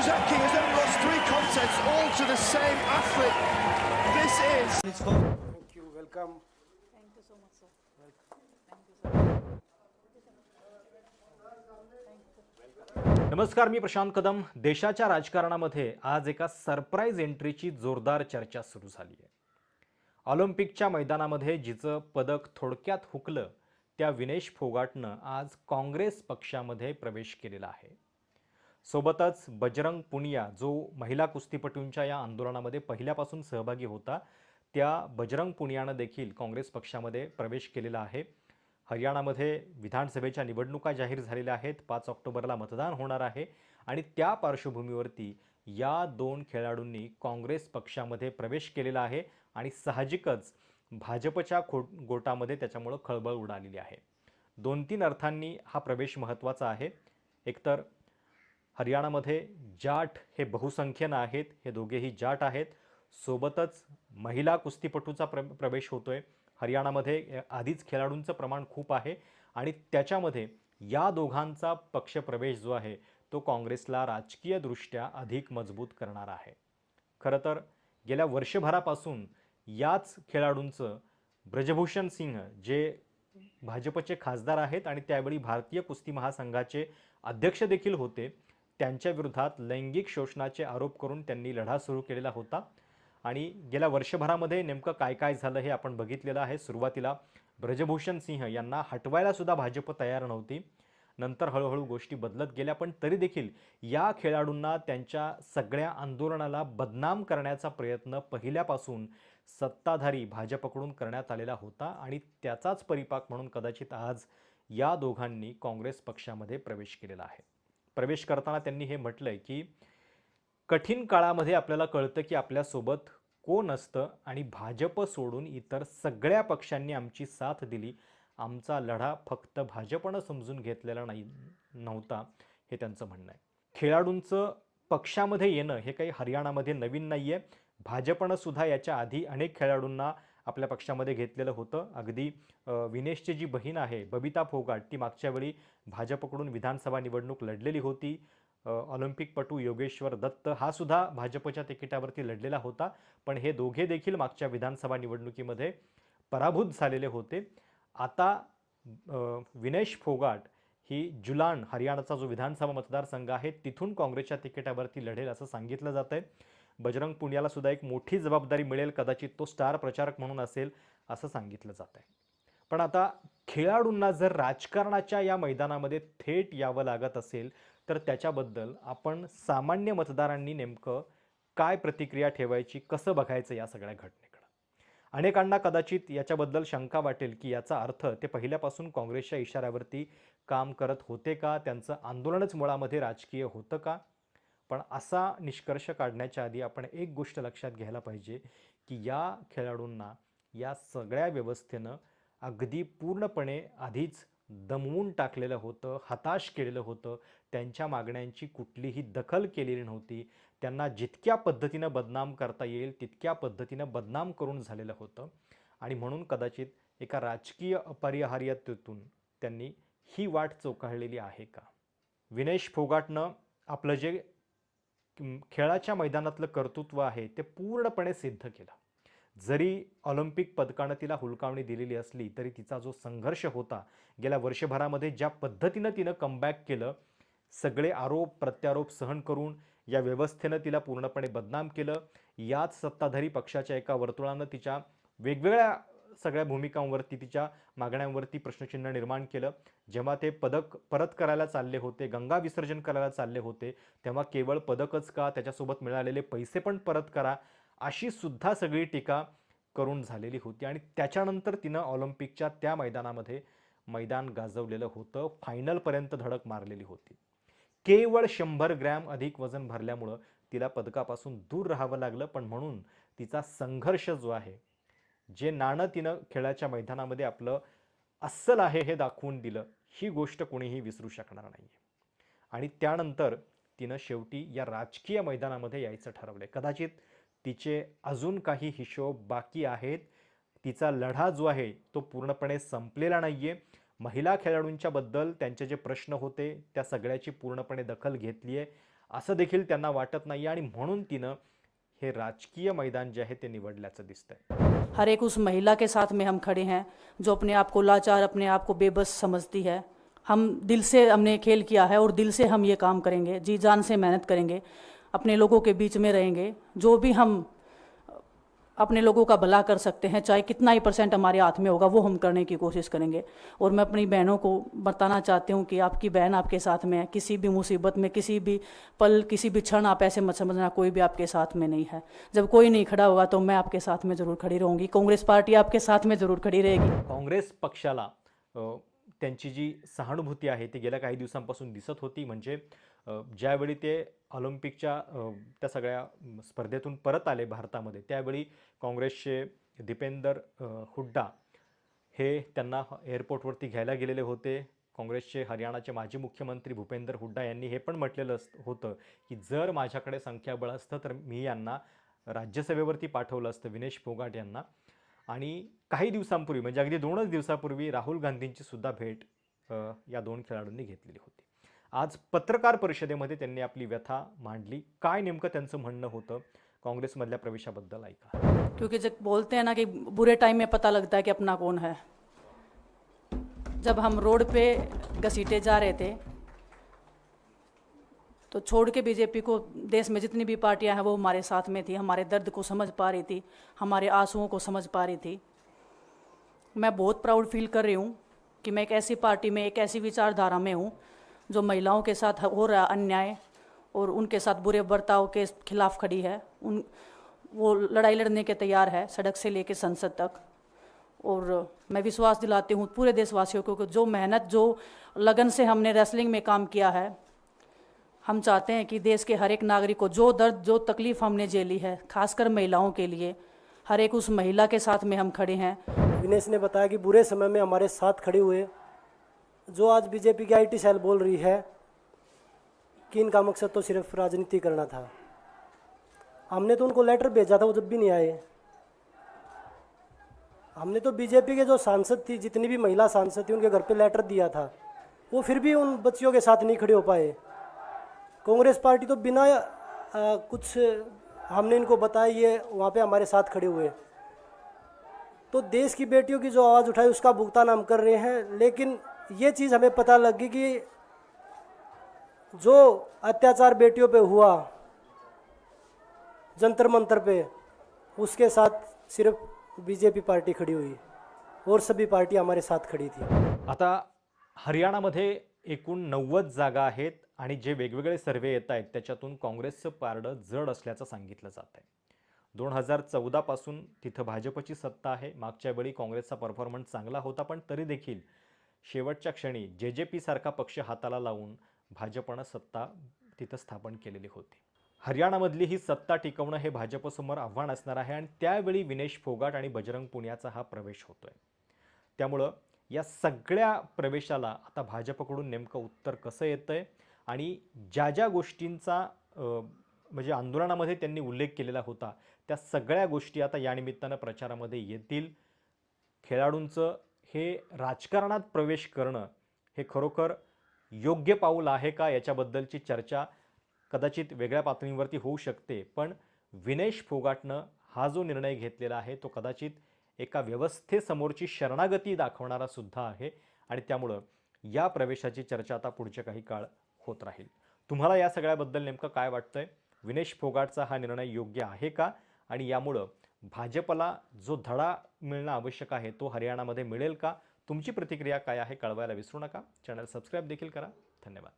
Suzuki has then lost three contests, all to the same athlete. This is. Thank you. Welcome. Thank you so much, sir. नमस्कार मी प्रशांत कदम देशाच्या राजकारणामध्ये आज एका surprise एंट्रीची जोरदार चर्चा सुरू झाली आहे ऑलिम्पिकच्या मैदानामध्ये जिचं पदक थोडक्यात हुकलं त्या विनेश फोगाटनं आज काँग्रेस पक्षामध्ये प्रवेश केलेला आहे सोबतच बजरंग पुनिया जो महिला कुस्तीपटूंच्या या आंदोलनामध्ये पहिल्यापासून सहभागी होता त्या बजरंग पुनियानं देखील काँग्रेस पक्षामध्ये प्रवेश केलेला आहे. हरियाणामध्ये विधानसभेच्या निवडणुका जाहीर झालेल्या आहेत. पाच ऑक्टोबरला मतदान होणार आहे आणि त्या पार्श्वभूमीवरती या दोन खेळाडूंनी काँग्रेस पक्षामध्ये प्रवेश केलेला आहे आणि साहजिकच भाजपच्या खो गोटामध्ये त्याच्यामुळं खळबळ उडालेली आहे. दोन तीन अर्थांनी हा प्रवेश महत्त्वाचा आहे. एकतर हरियाणामध्ये जाट हे बहुसंख्येनं आहेत हे दोघेही जाट आहेत. सोबतच महिला कुस्तीपटूचा प्र प्रवेश होतो आहे हरियाणामध्ये आधीच खेळाडूंचं प्रमाण खूप आहे आणि त्याच्यामध्ये या दोघांचा पक्षप्रवेश जो आहे तो काँग्रेसला राजकीयदृष्ट्या अधिक मजबूत करणार आहे. खरं तर गेल्या वर्षभरापासून याच खेळाडूंचं ब्रजभूषण सिंह जे भाजपचे खासदार आहेत आणि त्यावेळी भारतीय कुस्ती महासंघाचे अध्यक्ष देखील होते त्यांच्या विरोधात लैंगिक शोषणाचे आरोप करून त्यांनी लढा सुरू केलेला होता. आणि गेल्या वर्षभरामध्ये नेमकं काय काय झालं हे आपण बघितलेलं आहे. सुरुवातीला ब्रजभूषण सिंह यांना हटवायला सुद्धा भाजप तयार नव्हती. नंतर हळूहळू गोष्टी बदलत गेल्या पण तरी देखील या खेळाडूंना त्यांच्या सगळ्या आंदोलनाला बदनाम करण्याचा प्रयत्न पहिल्यापासून सत्ताधारी भाजपकडून करण्यात आलेला होता आणि त्याचाच परिपाक म्हणून कदाचित आज या दोघांनी काँग्रेस पक्षामध्ये प्रवेश केलेला आहे. प्रवेश करताना त्यांनी हे म्हटलं आहे की कठीण काळामध्ये आपल्याला कळतं की आपल्यासोबत कोण असतं आणि भाजप सोडून इतर सगळ्या पक्षांनी आमची साथ दिली. आमचा लढा फक्त भाजपनं समजून घेतलेला नाही नव्हता हे त्यांचं म्हणणं आहे. खेळाडूंचं पक्षामध्ये येणं हे काही हरियाणामध्ये नवीन नाही आहे भाजपनं सुद्धा याच्या आधी अनेक खेळाडूंना आपल्या पक्षामध्ये घेतलेलं होतं. अगदी विनेशची जी बहीण आहे बबिता फोगाट ती मागच्या वेळी भाजपकडून विधानसभा निवडणूक लढलेली होती. ऑलिम्पिकपटू योगेश्वर दत्त हा सुद्धा भाजपच्या तिकिटावरती लढलेला होता. पण हे दोघे देखील मागच्या विधानसभा निवडणुकीमध्ये पराभूत झालेले होते. आता विनेश फोगाट ही जुलान हरियाणाचा जो विधानसभा मतदारसंघ आहे तिथून काँग्रेसच्या तिकिटावरती लढेल असं सांगितलं जात आहे बजरंग पुनियाला सुद्धा एक मोठी जबाबदारी मिळेल कदाचित तो स्टार प्रचारक म्हणून असेल असं सांगितलं जात आहे. पण आता खेळाडूंना जर राजकारणाच्या या मैदानामध्ये थेट यावं लागत असेल तर त्याच्याबद्दल आपण सामान्य मतदारांनी नेमकं काय प्रतिक्रिया ठेवायची कसं बघायचं या सगळ्या घटनेकडं? अनेकांना कदाचित याच्याबद्दल शंका वाटेल की याचा अर्थ ते पहिल्यापासून काँग्रेसच्या इशाऱ्यावरती काम करत होते का? त्यांचं आंदोलनच मुळामध्ये राजकीय होतं का? पण असा निष्कर्ष काढण्याच्या आधी आपण एक गोष्ट लक्षात घ्यायला पाहिजे की या खेळाडूंना या सगळ्या व्यवस्थेनं अगदी पूर्णपणे आधीच दमवून टाकलेलं होतं हताश केलेलं होतं. त्यांच्या मागण्यांची कुठलीही दखल केलेली नव्हती. त्यांना जितक्या पद्धतीनं बदनाम करता येईल तितक्या पद्धतीनं बदनाम करून झालेलं होतं. आणि म्हणून कदाचित एका राजकीय अपरिहार्यतेतून त्यांनी ही वाट चोकाळलेली आहे का? विनेश फोगाटनं आपलं जे खेळाच्या मैदानातलं कर्तृत्व आहे ते पूर्णपणे सिद्ध केलं. जरी ऑलिम्पिक पदकानं तिला हुलकावणी दिलेली असली तरी तिचा जो संघर्ष होता गेल्या वर्षभरामध्ये ज्या पद्धतीनं तिनं कमबॅक केलं सगळे आरोप प्रत्यारोप सहन करून या व्यवस्थेनं तिला पूर्णपणे बदनाम केलं. याच सत्ताधारी पक्षाच्या एका वर्तुळानं तिच्या वेगवेगळ्या सगळ्या भूमिकांवरती तिच्या मागण्यांवरती प्रश्नचिन्ह निर्माण केलं. जेव्हा ते पदक परत करायला चालले होते गंगा विसर्जन करायला चालले होते तेव्हा केवळ पदकच का त्याच्यासोबत मिळालेले पैसे पण परत करा अशी सुद्धा सगळी टीका करून झालेली होती. आणि त्याच्यानंतर तिनं ऑलिम्पिकच्या त्या मैदानामध्ये मैदान गाजवलेलं होतं. फायनलपर्यंत धडक मारलेली होती. केवळ शंभर ग्रॅम अधिक वजन भरल्यामुळं तिला पदकापासून दूर राहावं लागलं. पण म्हणून तिचा संघर्ष जो आहे जे नाणं तिनं खेळाच्या मैदानामध्ये आपलं अस्सल आहे हे दाखवून दिलं ही गोष्ट कोणीही विसरू शकणार नाही आणि त्यानंतर तिनं शेवटी या राजकीय मैदानामध्ये यायचं ठरवलं कदाचित तिचे अजून काही हिशोब बाकी आहेत. तिचा लढा जो आहे तो पूर्णपणे संपलेला नाही आहे महिला खेळाडूंच्याबद्दल त्यांचे जे प्रश्न होते त्या सगळ्याची पूर्णपणे दखल घेतली आहे असं देखील त्यांना वाटत नाही आणि म्हणून तिनं हे राजकीय मैदान जे आहे ते निवडल्याचं दिसतंय. हर एक उस महिला के साथ में हम खड़े हैं, जो अपने आप को लाचार, अपने आप को बेबस समझती है। हम दिल से हमने खेल किया है और दिल से हम ये काम करेंगे। जी जान से मेहनत करेंगे। अपने लोगों के बीच में रहेंगे। जो भी हम अपने लोगों का भला कर सकते हैं, चाहे कितना ही परसेंट हमारे हाथ में होगा, वो हम करने की कोशिश करेंगे। और मैं अपनी बहनों को बताना चाहती हूँ कि आपकी बहन आपके साथ में है, किसी भी मुसीबत में, किसी भी पल, किसी भी क्षण आप ऐसे मत समझना, कोई भी आपके साथ में नहीं है। जब कोई नहीं खड़ा होगा तो मैं आपके साथ में ज़रूर खड़ी रहूँगी। कांग्रेस पार्टी आपके साथ में ज़रूर खड़ी रहेगी। काँग्रेस पक्षाला त्यांची जी सहानुभूती आहे, ती गेल्या काही दिवसांपासून दिसत होती, म्हणजे ज्यावेळी ते ऑलिम्पिकच्या त्या सगळ्या स्पर्धेतून परत आले भारतामध्ये त्यावेळी काँग्रेसचे दीपेंदर हुड्डा हे त्यांना एअरपोर्टवरती घ्यायला गेलेले होते. काँग्रेसचे हरियाणाचे माजी मुख्यमंत्री भूपेंदर हुड्डा यांनी हे पण म्हटलेलं अस होतं की जर माझ्याकडे संख्याबळ असतं तर मी यांना राज्यसभेवरती पाठवलं असतं विनेश फोगाट यांना. आणि काही दिवसांपूर्वी म्हणजे अगदी दोनच दिवसापूर्वी राहुल गांधींची सुद्धा भेट या दोन खेळाडूंनी घेतलेली होती. आज पत्रकार परिषदेमध्ये त्यांनी आपली व्यथा मांडली. काय नेमकं त्यांचं म्हणणं होतं? प्रवेशाबद्दल ऐका. क्योंकि जब बोलते हैं ना कि बुरे टाइम में पता लगता है कि अपना कौन है। जब हम रोड पे घसीटे जा रहे थे तो छोड़ के बीजेपी को देश में जितनी भी पार्टियाँ हैं, वो हमारे साथ में थी, हमारे दर्द को समझ पा रही थी, हमारे आंसुओं को समझ पा रही थी। मैं बहुत प्राउड फील कर रही हूँ कि मैं एक ऐसी पार्टी में, एक ऐसी विचारधारा में हूँ जो महिलाओं के साथ हो रहा अन्याय और उनके साथ बुरे बर्ताव के खिलाफ खड़ी है, उन, वो लड़ाई लड़ने के तैयार है सड़क से लेकर संसद तक। और मैं विश्वास दिलाती हूँ पूरे देशवासियों को कि जो मेहनत, जो लगन से हमने रेसलिंग में काम किया है, हम चाहते हैं कि देश के हर एक नागरिक को जो दर्द, जो तकलीफ़ हमने झेली है, खासकर महिलाओं के लिए, हर एक उस महिला के साथ में हम खड़े हैं। विनेश ने बताया कि बुरे समय में हमारे साथ खड़े हुए जो आज बीजेपी की आईटी सेल बोल रही है कि इनका मकसद तो सिर्फ़ राजनीति करना था। हमने तो उनको लेटर भेजा था वो जब भी नहीं आए। हमने तो बीजेपी के जो सांसद थी जितनी भी महिला सांसद थी उनके घर पे लेटर दिया था। वो फिर भी उन बच्चियों के साथ नहीं खड़े हो पाए। कांग्रेस पार्टी तो बिना आ, कुछ हमने इनको बताया ये वहाँ पे हमारे साथ खड़े हुए। तो देश की बेटियों की जो आवाज़ उठाई उसका भुगतान हम कर रहे हैं लेकिन ये चीज़ हमें पता लगी कि जो अत्याचार बेटियों पे हुआ जंतर मंतर पे उसके साथ सिर्फ बीजेपी पार्टी खड़ी हुई और सभी पार्टी हमारे साथ खड़ी थी। आता हरियाणामध्ये एकूण नव्वद जागा आहेत आणि जे वेगवेगळे सर्वे येत आहेत त्याच्यातून काँग्रेसचं पारडं जड असल्याचं सांगितलं जात आहे. दोन हजार चौदापासून तिथं भाजपची सत्ता आहे. मागच्या वेळी काँग्रेसचा परफॉर्मन्स चांगला होता पण तरी देखील शेवटच्या क्षणी जे जे पी सारखा पक्ष हाताला लावून भाजपनं सत्ता तिथं स्थापन केलेली होती. हरियाणामधली ही सत्ता टिकवणं हे भाजपसमोर आव्हान असणार आहे आणि त्यावेळी विनेश फोगाट आणि बजरंग पुण्याचा हा प्रवेश होतोय. त्यामुळं या सगळ्या प्रवेशाला आता भाजपकडून नेमकं उत्तर कसं येतं आहे आणि ज्या ज्या गोष्टींचा म्हणजे आंदोलनामध्ये त्यांनी उल्लेख केलेला होता त्या सगळ्या गोष्टी आता यानिमित्तानं प्रचारामध्ये येतील. खेळाडूंचं हे राजकारणात प्रवेश करणं हे खरोखर योग्य पाऊल आहे का याच्याबद्दलची चर्चा कदाचित वेगळ्या पातळीवरती होऊ शकते. पण विनेश फोगाटनं हा जो निर्णय घेतलेला आहे तो कदाचित एका व्यवस्थेसमोरची शरणागती दाखवणारा सुद्धा आहे आणि त्यामुळं या प्रवेशाची चर्चा आता पुढच्या काही काळ होत राहील. तुम्हाला या सगळ्याबद्दल नेमकं काय वाटतंय? विनेश फोगाटचा हा निर्णय योग्य आहे का? आणि यामुळं भाजपला जो धडा मिळणं आवश्यक आहे तो हरियाणामध्ये मिळेल का? तुमची प्रतिक्रिया काय आहे कळवायला विसरू नका. चॅनल सबस्क्राईब देखील करा. धन्यवाद.